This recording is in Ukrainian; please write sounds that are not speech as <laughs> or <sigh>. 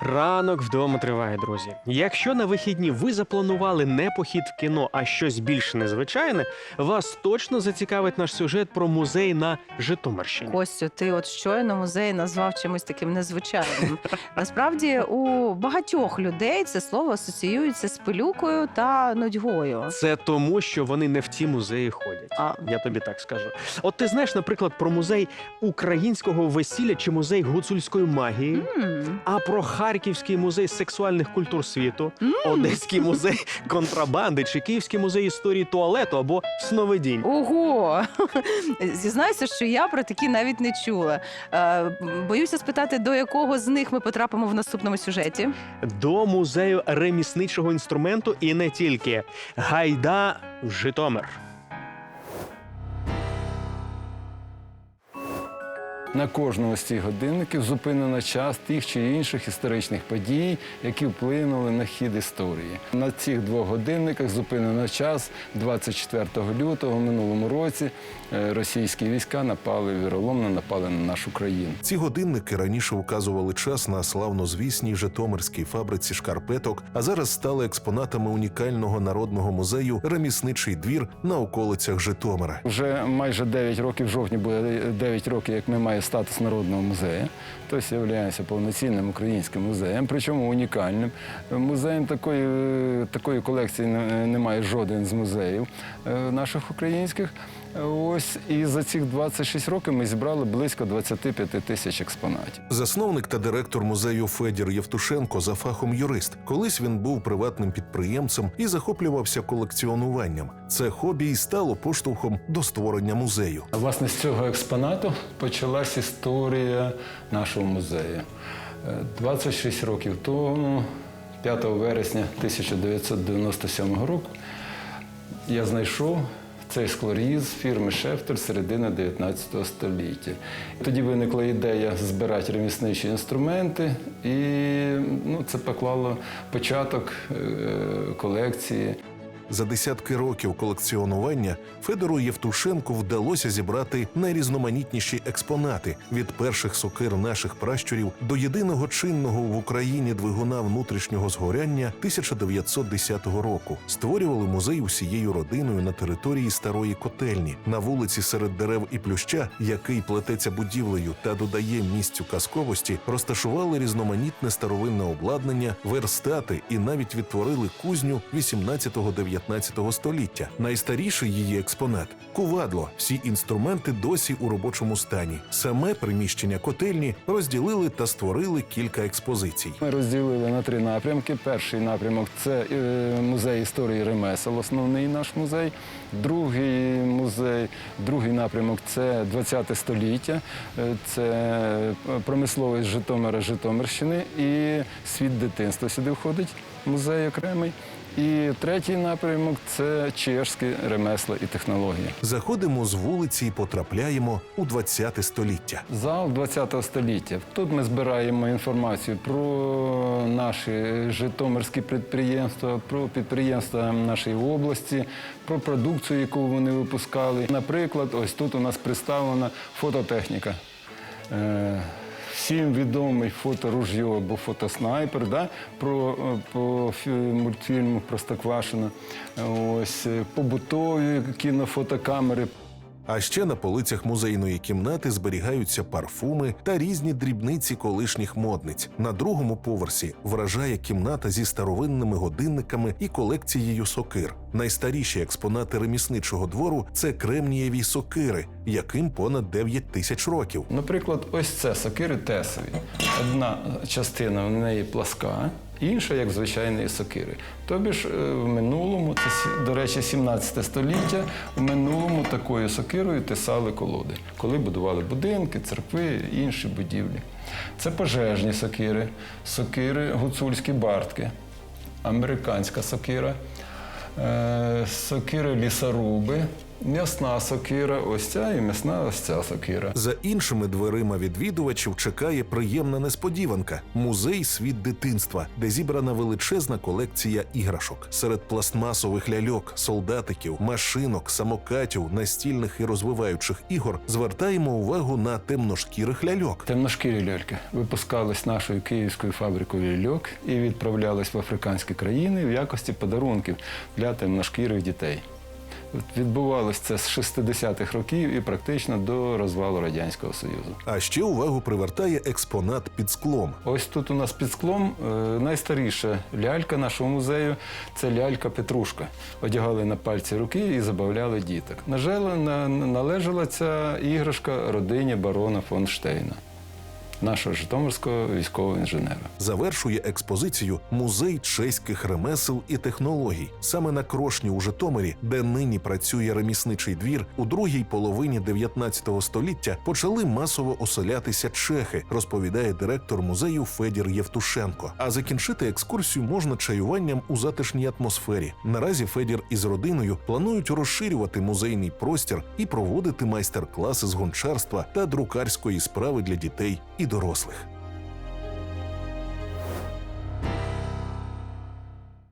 Ранок вдома триває, друзі. Якщо на вихідні ви запланували не похід в кіно, а щось більш незвичайне, вас точно зацікавить наш сюжет про музей на Житомирщині. Костю, ти от щойно музей назвав чимось таким незвичайним. <laughs> Насправді у багатьох людей це слово асоціюється з пилюкою та нудьгою. Це тому, що вони не в ті музеї ходять. А Я тобі так скажу. От ти знаєш, наприклад, про музей українського весілля чи музей гуцульської магії, а про Харківський музей сексуальних культур світу. Одеський музей контрабанди чи Київський музей історії туалету або сновидінь. Ого! <laughs> Зізнаюся, що я про такі навіть не чула. Е, Боюся спитати, до якого з них ми потрапимо в наступному сюжеті. до музею ремісничого інструменту і не тільки. Гайда Житомир. На кожному з цих годинників зупинено час тих чи інших історичних подій, які вплинули на хід історії. На цих двох годинниках зупинено час 24 лютого в минулому році. е, Російські війська напали віроломно напали на нашу країну. Ці годинники раніше вказували час на славнозвісній Житомирській фабриці шкарпеток, а зараз стали експонатами унікального народного музею Ремісничий двір на околицях Житомира. Вже майже 9 років, в жовтні буде 9 років, як ми маємо статус народного музею. Тобто являємося повноцінним українським музеєм, причому унікальним. Музеєм такої, такої колекції немає жоден з музеїв е, наших українських. Ось і за цих 26 років ми зібрали близько 25 тисяч експонатів. Засновник та директор музею Федір Євтушенко за фахом юрист. Колись він був приватним підприємцем і захоплювався колекціонуваннем. Це хобі і стало поштовхом до створення музею. Власне, з цього експонату почалась історія нашого музею. Е, 26 років тому, 5 вересня 1997 року, я знайшов цей склоріз фірми Шефтер середини 19 століття. Тоді виникла ідея збирати ремісничі інструменти, і ну, це поклало початок е, колекції. За десятки років колекціонування Федору Євтушенку вдалося зібрати найрізноманітніші експонати від перших сокир наших пращурів до єдиного чинного в Україні двигуна внутрішнього згоряння 1910 року. Створювали музей усією родиною на території старої котельні на вулиці серед дерев і плюща, який плететься будівлею та додає місцю казковості, розташували різноманітне старовинне обладнання, верстати і навіть відтворили кузню 18-19 століття. Найстаріший її експонат кувадло. Всі інструменти досі у робочому стані. Саме приміщення котельні розділили та створили кілька експозицій. Ми розділили на три напрямки. Перший напрямок це е, музей історії ремесел, основний наш музей. Другий музей, другий напрямок це 20 століття, Е, це промисловість Житомира, Житомирщини і світ дитинства сюди входить, музей окремий. І третій напрямок це чешські ремесла і технології. Заходимо з вулиці і потрапляємо у 20 століття. Зал 20 століття. Тут ми збираємо інформацію про наші житомирські підприємства, про підприємства нашої області, про продукцію, яку вони випускали. Наприклад, ось тут у нас представлена фототехніка. Всім відомий фоторужйо або фотоснайпер, да? про, по фі- мультфільму Простоквашино. Ось е, побутові кінофотокамери. А ще на полицях музейної кімнати зберігаються парфуми та різні дрібниці колишніх модниць. На другому поверсі вражає кімната зі старовинними годинниками і колекцією сокир. Найстаріші експонати ремісничого двору це кремнієві сокири, яким понад 9 тисяч років. Наприклад, ось це сокири тесові. Одна частина в неї пласка, інша як звичайної сокири. Тобі ж е, в минулому, це до речі, 17 століття, в минулому такою сокирою тесали колоди, коли будували будинки, церкви, інші будівлі. Це пожежні сокири, сокири гуцульські бартки, американська сокира, е, сокири лісоруби, М'ясна сокира, ось ця і м'ясна ось ця сокира. За іншими дверима відвідувачів чекає приємна несподіванка музей світ дитинства, де зібрана величезна колекція іграшок. Серед пластмасових ляльок, солдатиків, машинок, самокатів, настільних і розвиваючих ігор звертаємо увагу на темношкірих ляльок. Темношкірі ляльки випускались нашою київською фабрикою ляльок і відправлялись в африканські країни в якості подарунків для темношкірих дітей. От Відбувалось це з 60-х років і практично до розвалу Радянського Союзу. А ще увагу привертає експонат під склом. Ось тут у нас під склом е, найстаріша лялька нашого музею це лялька Петрушка. Одягали на пальці руки і забавляли діток. На жаль, на- належала ця іграшка родині барона фон Штейна, нашого житомирського військового інженера. Завершує експозицію музей чеських ремесел і технологій. Саме на Крошні у Житомирі, де нині працює ремісничий двір, у другій половині 19 століття почали масово оселятися чехи, розповідає директор музею Федір Євтушенко. А закінчити екскурсію можна чаюванням у затишній атмосфері. Наразі Федір із родиною планують розширювати музейний простір і проводити майстер-класи з гончарства та друкарської справи для дітей і дорослих.